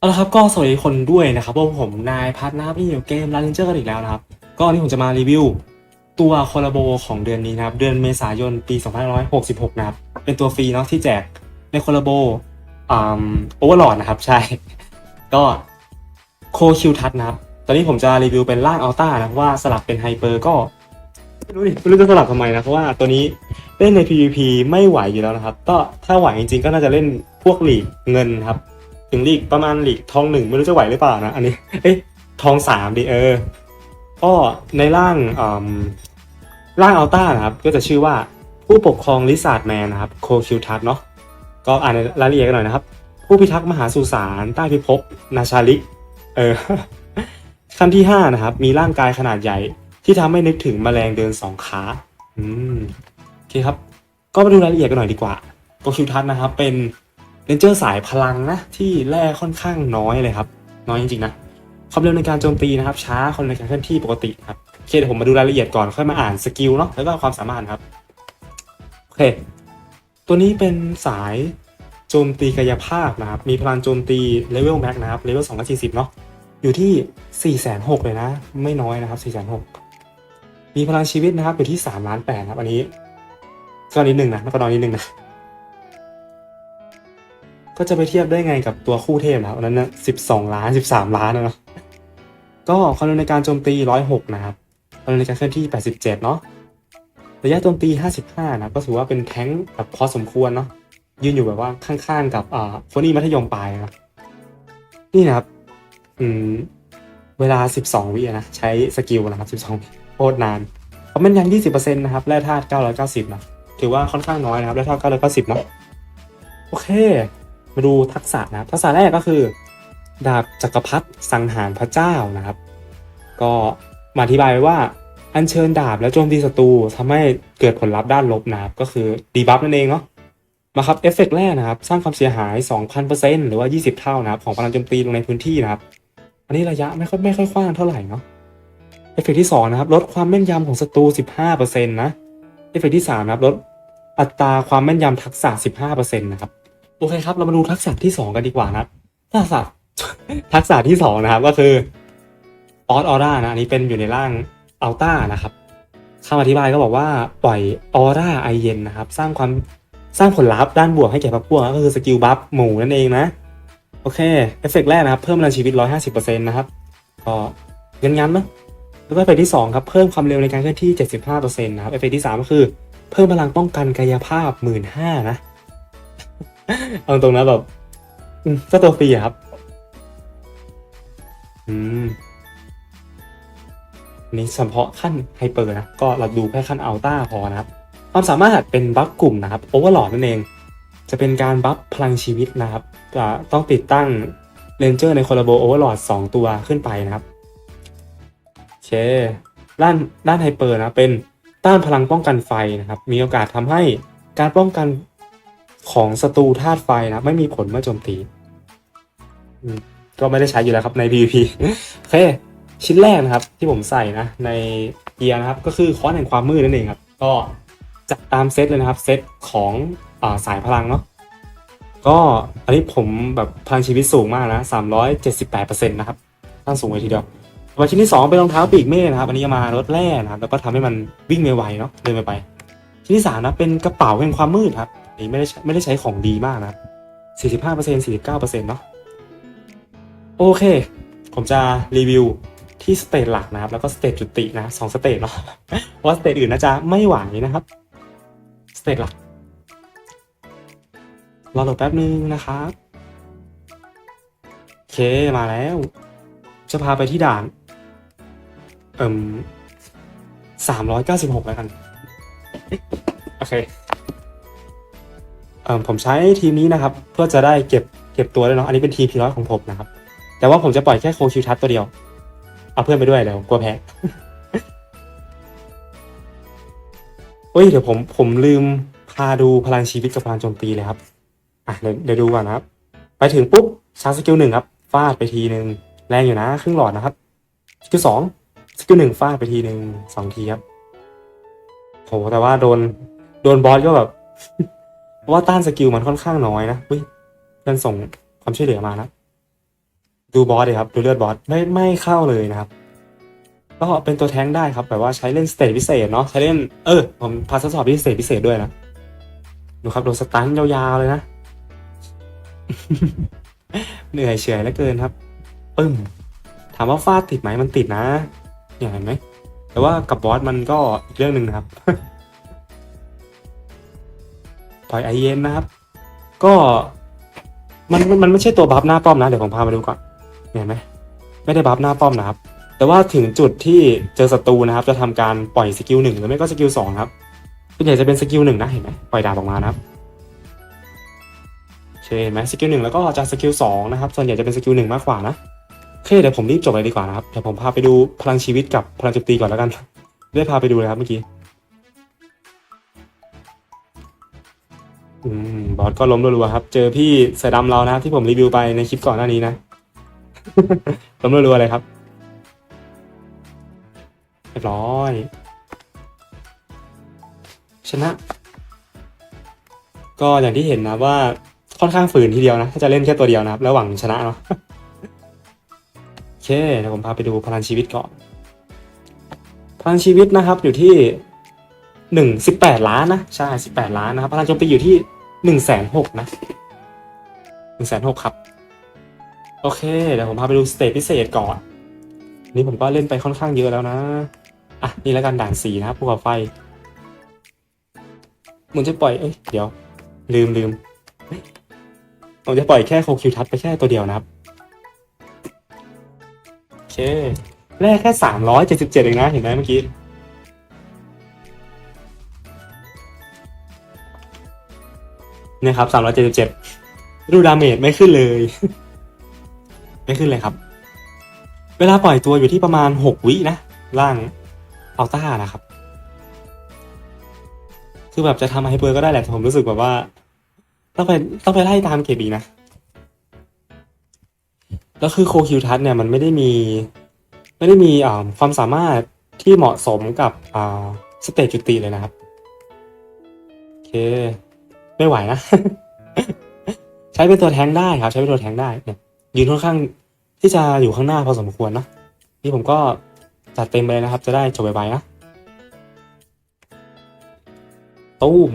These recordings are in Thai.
เอาละครับก็สวัสดีคนด้วยนะครับพวกผมนายพัฒนาพี่อยู่เกมรันเจอร์กันอีกแล้วนะครับ ก็วันนี้ผมจะมารีวิว ตัวคอลลาโบของเดือนนี้นะครับ เดือนเมษายนปี 2566 นะครับ เป็นตัวฟรีเนาะที่แจกในคอลลาโบอ่าโอเวอร์ลอดนะครับ ใช่ ก็โคคิวทัศนะครับ ตอนนี้ผมจะรีวิวเป็นร่างอัลต้านะเพราะว่าสลับเป็นไฮเปอร์ก็ไม่รู้ดิไม่รู้จะสลับทำไมนะเพราะว่าตัวนี้เล่นใน PVP ไม่ไหวอยู่แล้วนะครับ ก็ถ้าไหวจริงๆก็น่าจะเล่นพวกหลีกเงินครับ ถึงลีกประมาณลีกทองหนึ่งไม่รู้จะไหวหรือเปล่านะอันนี้เอ๊ะทองสามดิเออก็ในร่างอืมร่างอัลต้านะครับ ก็จะชื่อว่าผู้ปกครองลิซาร์ดแมนนะครับโคคิวทัสเนาะก็อ่านในรายละเอียดกันหน่อยนะครับ ผู้พิทักษ์มหาสุสานใต้พิภพนาชาลิกเออขั้นที่5นะครับ มีร่างกายขนาดใหญ่ที่ทำให้นึกถึงแมลงเดินสองขาอืมโอเคครับ ก็มาดูรายละเอียดกันหน่อยดีกว่าโกคิวทัสนะครับเป็น เรนเจอร์สายพลังนะที่แร่ค่อนข้างน้อยเลยครับ น้อยจริงๆนะความเร็วในการโจมตีนะครับ ช้าความเร็วในการเคลื่อนที่ปกติครับโอเคเดี๋ยวผมมาดูรายละเอียดก่อนค่อยมาอ่านสกิลเนาะแล้วก็ความสามารถครับโอเคตัวนี้เป็นสายโจมตีกายภาพนะครับ มีพลังโจมตีเลเวลแม็กนะครับเลเวล240เนาะอยู่ที่4 6 0 0เลยนะ ไม่น้อยนะครับ4 6 0 0มีพลังชีวิตนะครับอยู่ที่3ล้าน8ครับอันนี้ก็นิดนึงนะแล้วก็น้อยนิดนึงนะ ก็จะไปเทียบได้ไงกับตัวคู่เทพนะครับอันนั้นนะ12ล้าน13ล้านนะเนาะก็ความเร็วในการโจมตี106นะครับความเร็วในการเคลื่อนที่87เนาะระยะโจมตี55นะครับก็ถือว่าเป็นแท้งแบบพอสมควรเนาะยืนอยู่แบบว่าข้างๆกับอ่าโฟนี่มัธยมปลายนะนี่นะครับอืมเวลา 12 วิอะนะใช้สกิลนะครับ12วิโคตรนานความแม่นยำ20%นะครับแร่ธาตุ990นะถือว่าค่อนข้างน้อยนะครับแร่ธาตุ990เนาะโอเค มาดูทักษะนะครับทักษะแรกก็คือ ดาบจักรพรรดิสังหารพระเจ้านะครับ ก็มาอธิบายไว้ว่าอัญเชิญดาบแล้วโจมตีศัตรูทำให้เกิดผลลัพธ์ด้านลบนะครับ ก็คือดีบัฟนั่นเองเนาะมาครับเอฟเฟกต์แรกนะครับ สร้างความเสียหาย 2,000%หรือว่า 20 เท่านะครับ ของพลังโจมตีลงในพื้นที่นะครับ อันนี้ระยะไม่ค่อยไม่ค่อยกว้างเท่าไหร่เนาะเอฟเฟกต์ที่ 2 นะครับ ลดความแม่นยำของศัตรู 15%นะเอฟเฟกต์ที่3นะครับลดอัตราความแม่นยำทักษะ 15%นะครับ โอเคครับ เรามาดูทักษะที่2กันดีกว่านะทักษะทักษะที่2นะครับ ก็คือออสออร่านะอันนี้เป็นอยู่ในร่างอัลต้านะครับคำอธิบายก็บอกว่าปล่อยออร่าไอเย็นนะครับ สร้างความสร้างผลลัพธ์ด้านบวกให้แก่พรรคพวกก็คือสกิลบัฟหมู่นั่นเองนะ โอเค เอฟเฟกต์แรกนะครับ เพิ่มพลังชีวิต 150%นะครับ ก็เงินงันๆเนอะแล้วก็เอฟเฟกต์ที่ 2 ครับ เพิ่มความเร็วในการเคลื่อนที่ 75%นะครับ เอฟเฟกต์ที่ 3 ก็คือ เพิ่มพลังป้องกันกายภาพ 15,000นะ เอาตรงนะแบบอืมก็ตัวฟรีอะครับ อืมอันนี่เฉพาะขั้นไฮเปอร์นะ ก็เราดูแค่ขั้นอัลต้าพอนะครับ ความสามารถเป็นบัฟกลุ่มนะครับโอเวอร์หลอดนั่นเอง จะเป็นการบัฟพลังชีวิตนะครับจะต้องติดตั้งเรนเจอร์ในคอลลาโบโอเวอร์หลอดสองตัวขึ้นไปนะครับเคด้านด้านไฮเปอร์นะเป็นต้านพลังป้องกันไฟนะครับ มีโอกาสทำให้การป้องกัน ของศัตรูธาตุไฟนะไม่มีผลเมื่อโจมตีก็ไม่ได้ใช้อยู่แล้วครับใน PVP โอเค ชิ้นแรกนะครับ ที่ผมใส่นะ ในเกียร์นะครับ ก็คือค้อนแห่งความมืดนั่นเองครับ ก็จัดตามเซตเลยนะครับเซตของอาสายพลังเนาะก็อันนี้ผมแบบพลังชีวิตสูงมากนะ378%นะครับตั้งสูงเลยทีเดียวมาชิ้นที่2เป็นรองเท้าปีกเมฆนะครับ อันนี้มาลดแร่นะครับ แล้วก็ทำให้มันวิ่งไวๆเนาะเดินไปไปชิ้นที่3นะเป็นกระเป๋าแห่งความมืดครับ นี้ไม่ได้ไม่ได้ใช้ของดีมากนะครับ45% 49%เนาะโอเค ผมจะรีวิวที่สเตจหลักนะครับ แล้วก็สเตจจุตินะสองสเตจเนาะว่าสเตจอื่นน่าจะไม่ไหวนะครับสเตจหลักรอโหลดแป๊บนึงนะครับโอเคมาแล้ว จะพาไปที่ด่าน เอ่มสามร้อยเก้าสิบหกแล้วกัน โอเค ผมใช้ทีมนี้นะครับ เพื่อจะได้เก็บเก็บตัวด้วยเนาะอันนี้เป็นทีมพีร้อยของผมนะครับ แต่ว่าผมจะปล่อยแค่โคคิวทัสตัวเดียว เอาเพื่อนไปด้วยเดี๋ยวกลัวแพ้เฮ้ยเดี๋ยวผมผมลืมพาดูพลังชีวิตกับพลังโจมตีเลยครับอะเดี๋ยวเดี๋ยวดูก่อนนะครับ ไปถึงปุ๊บชาร์จสกิลหนึ่งครับฟาดไปทีหนึ่งแรงอยู่นะครึ่งหลอดนะครับสกิลสองสกิลหนึ่งฟาดไปทีหนึ่งสองทีครับโหแต่ว่าโดนโดนบอสก็แบบ ราะว่าต้านสกิลมันค่อนข้างน้อยนะเฮ้ยเพื่อนส่งความช่วยเหลือมานะ ดูบอสเลยครับดูเลือดบอสไม่ไม่เข้าเลยนะครับก็เป็นตัวแท้งได้ครับแบบว่าใช้เล่นสเตจพิเศษเนาะใช้เล่นเออผมพาทดสอบที่สเตจพิเศษด้วยนะดูครับโดนสตันยาวๆเลยนะเหนื่อยเฉยเหลือเกินครับปึ้มถามว่าฟาดติดไหมมันติดนะเนี่ยเห็นไหมแต่ว่ากับบอสมันก็อีกเรื่องหนึ่งนะครับ ปล่อยไอเย็นนะครับ ก็มันมันมันไม่ใช่ตัวบัฟหน้าป้อมนะ เดี๋ยวผมพามาดูก่อนเห็นไหมไม่ได้บัฟหน้าป้อมนะครับ แต่ว่าถึงจุดที่เจอศัตรูนะครับ จะทำการปล่อยสกิลหนึ่งหรือไม่ก็สกิลสองครับส่วนใหญ่จะเป็นสกิลหนึ่งนะเห็นไหมปล่อยดาบออกมานะครับเคเห็นไหมสกิลหนึ่งแล้วก็จะสกิลสองนะครับส่วนใหญ่จะเป็นสกิลหนึ่งมากกว่านะโอเคเดี๋ยวผมรีบจบเลยดีกว่านะครับเดี๋ยวผมพาไปดูพลังชีวิตกับพลังโจมตีก่อนแล้วกันได้พาไปดูเลยครับเมื่อกี้ อืมบอสก็ล้มรัวๆครับ เจอพี่เสือดำเรานะครับที่ผมรีวิวไปในคลิปก่อนหน้านี้นะ ล้มรัวๆเลยครับเรียบร้อย ชนะ ก็อย่างที่เห็นนะว่าค่อนข้างฝืนทีเดียวนะ ถ้าจะเล่นแค่ตัวเดียวนะครับ แล้วหวังชนะเนาะโอเคเดี๋ยวผมพาไปดูพลังชีวิตก่อนพลังชีวิตนะครับอยู่ที่ หนึ่งสิบแปดล้านนะใช่สิบแปดล้านนะครับพลังโจมตีอยู่ที่หนึ่งแสนหกนะหนึ่งแสนหกครับ โอเค เดี๋ยวผมพาไปดูสเตจพิเศษก่อน นี่ผมก็เล่นไปค่อนข้างเยอะแล้วนะ อะ นี่แล้วกันด่านสีนะครับภูเขาไฟมันจะปล่อย เอ้ย เดี๋ยว ลืมลืมผมจะปล่อยแค่โคคิวทัชไปแค่ตัวเดียวนะครับ โอเค แรกแค่สามร้อยเจ็ดสิบเจ็ดเองนะ เห็นไหมเมื่อกี้ นี่ยครับสามร้อยเจ็ดสิบเจ็ดดูดาเมจไม่ขึ้นเลย ไม่ขึ้นเลยครับ เวลาปล่อยตัวอยู่ที่ประมาณหกวินะ ล่างอัลต้านะครับ คือแบบจะทำไฮเปอร์ก็ได้แหละแต่ผมรู้สึกแบบว่า ต้องไปต้องไปไล่ตามเกบีนะ แล้วคือโคคิวทัศเนี่ยมันไม่ได้มี ไม่ได้มีความสามารถที่เหมาะสมกับสเตจจุติเลยนะครับ โอเค ไม่ไหวนะ ใช้เป็นตัวแทงได้ครับ ใช้เป็นตัวแทงได้เนี่ยยืนค่อนข้างที่จะอยู่ข้างหน้าพอสมควรเนอะนี่ผมก็จัดเต็มไปเลยนะครับ จะได้จบไวๆนะตู้ม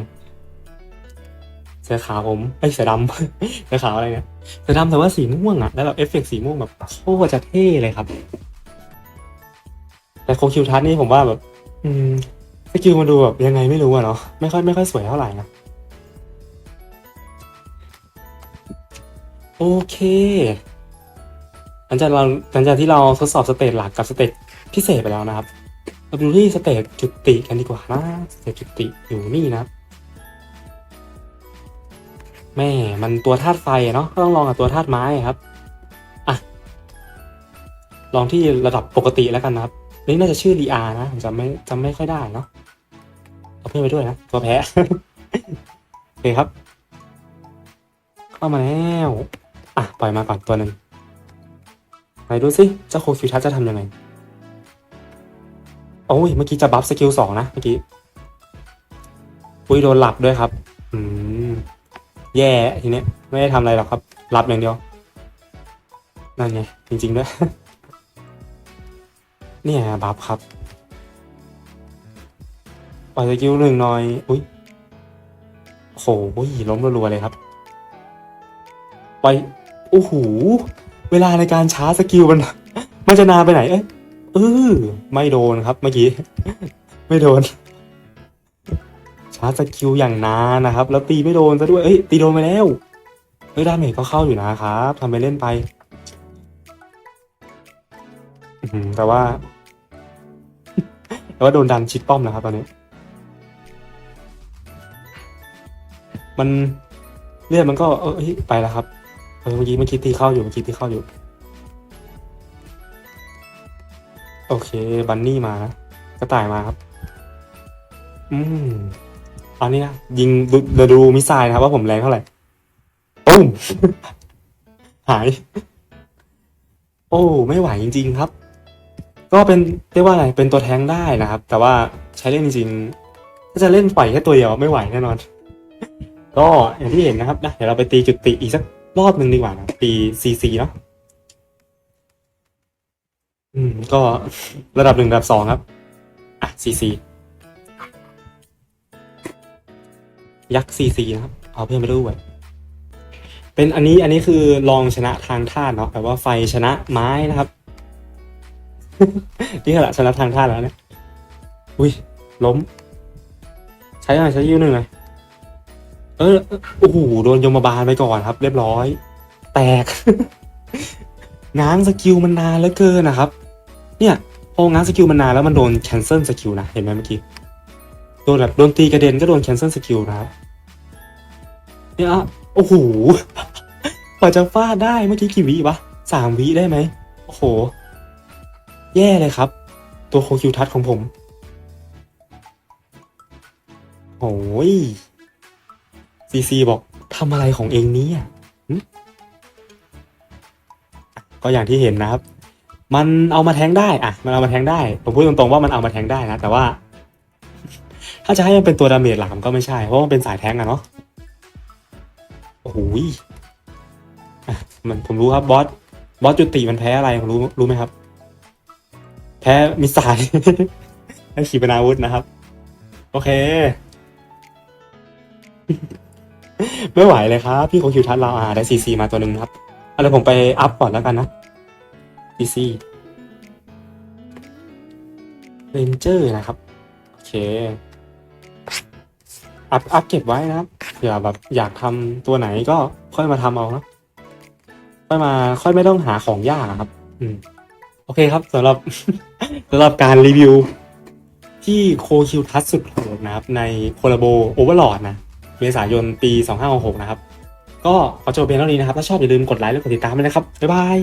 เสื้อขาวผมไอ้เสื้อดำเสื้อขาวอะไรเนี่ยเสื้อดำแต่ว่าสีม่วงอะแล้วแบบเอฟเฟกต์สีม่วงแบบโคตรจะเท่เลยครับ แต่โคคิวทัศนี่ผมว่าแบบ อืมสกิลมันดูแบบยังไงไม่รู้อะเนาะไม่ค่อยไม่ค่อยสวยเท่าไหร่นะ โอเค หลังจากเราหลังจากที่เราทดสอบสเตจหลักกับสเตจพิเศษไปแล้วนะครับ เราดูที่สเตจจุติกันดีกว่านะสเตจจุติอยู่นี่นะครับแม่มันตัวธาตุไฟอะเนาะก็ต้องลองกับตัวธาตุไม้ครับอะลองที่ระดับปกติแล้วกันนะครับนี่น่าจะชื่อรีอานะผมจำไม่จำไม่ค่อยได้เนาะเอาเพื่อนไปด้วยนะตัวแพ้โอเคครับ เข้ามาแล้ว ล่อยมาก่อนตัวหนึ่งไหนดูสิเจ้าโคคิวทัชจะทำยังไง โอ้ย เมื่อกี้จะบัฟสกิลสองนะ เมื่อกี้ อุ้ยโดนหลับด้วยครับ อืม แย่ทีเนี้ย ไม่ได้ทำอะไรหรอกครับรับอย่างเดียว นั่นไง จริงๆด้วย เนี่ยบัฟครับปล่อยสกิลหนึ่งหน่อย อุ้ยโอ้โหล้มรัวๆเลยครับไป โอ้โห เวลาในการชาร์จสกิลมัน มันจะนานไปไหน เอ้ยเออไม่โดนครับเมื่อกี้ ไม่โดน ชาร์จสกิลอย่างนานนะครับ แล้วตีไม่โดนซะด้วย เอ้ย ตีโดนไปแล้ว เฮ้ยดาเมจก็เข้าอยู่นะครับทำไปเล่นไปแต่ว่าแต่ว่าโดนดันชิดป้อมนะครับตอนนี้ มันเลือดมันก็ เออเฮ้ยไปแล้วครับ เออเมื่อกี้เมื่อกี้ตีเข้าอยู่เมื่อกี้ตีเข้าอยู่ โอเค บันนี่มานะกระต่ายมาครับ อืมอันนี้นะยิงดูดูดูมิสไซล์นะครับ ว่าผมแรงเท่าไหร่ปุ้มหาย โอ้ ไม่ไหวจริง ๆ ครับ ก็เป็นเรียกว่าอะไรเป็นตัวแทงได้นะครับ แต่ว่าใช้เล่นจริงถ้าจะเล่นปล่อยแค่ตัวเดียวไม่ไหวแน่นอน ก็อย่างที่เห็นนะครับนะเดี๋ยวเราไปตีจุดติอีกสัก รอบหนึ่งดีกว่านะตีซีซีเนาะอืม ก็ระดับหนึ่งระดับสองครับ อะซีซียักษ์ซีซีนะครับ เอาเพื่อนไปด้วยเป็นอันนี้อันนี้คือลองชนะทางธาตุเนาะแปลว่าไฟชนะไม้นะครับ นี่ขนาดชนะทางธาตุแล้วเนี่ย อุ้ยล้ม ใช้หน่อยใช้ยิ้วหนึ่งเลย เออโอ้โหโดนยมบาลไปก่อนครับ เรียบร้อย แตก ง้างสกิลมันนานเหลือเกินนะครับ เนี่ยพอง้างสกิลมันนานแล้วมันโดนแคนเซิลสกิลนะเห็นไหมเมื่อกี้โดนแบบโดนตีกระเด็นก็โดนแคนเซิลสกิลนะครับเนี่ยโอ้โหกว่าจะฟาดได้เมื่อกี้กี่วิวะสามวิได้ไหมโอ้โห แย่เลยครับ ตัวโคคิวทัชของผมโอ้ย ซีซีบอกทำอะไรของเองนี่ยหึก็อย่างที่เห็นนะครับ มันเอามาแทงได้อะ มันเอามาแทงได้ ผมพูดตรงๆว่ามันเอามาแทงได้นะ แต่ว่า ถ้าจะให้มันเป็นตัวดาเมจหลักมันก็ไม่ใช่ เพราะมันเป็นสายแทงอะเนาะ โอ้โหมันผมรู้ครับบอส บอสจุติมันแพ้อะไรผมรู้รู้ไหมครับ แพ้มิสไซล์ให้ขีปนาวุธนะครับ โอเค ไม่ไหวเลยครับ พี่โคคิวทัศน์เราอ่าได้ซีซีมาตัวหนึ่งครับเอาเดี๋ยผมไปอัพก่อนแล้วกันนะซีซีเรนเจอร์นะครับ โอเค อัพอัพเก็บไว้นะครับเผื่อแบบอยากทำตัวไหนก็ค่อยมาทำเอานะค่อยมาค่อยไม่ต้องหาของยากอะครับ อืม โอเคครับสำหรับสำหรับการรีวิวที่โคคิวทัสสุดโหดนะครับ ในโคลาโบโอเวอร์ลอดนะ เมษายนปี 2566 นะครับ ก็ขอจบเพียงเท่านี้นะครับ ถ้าชอบอย่าลืมกดไลค์และกดติดตามด้วยนะครับ บ๊ายบาย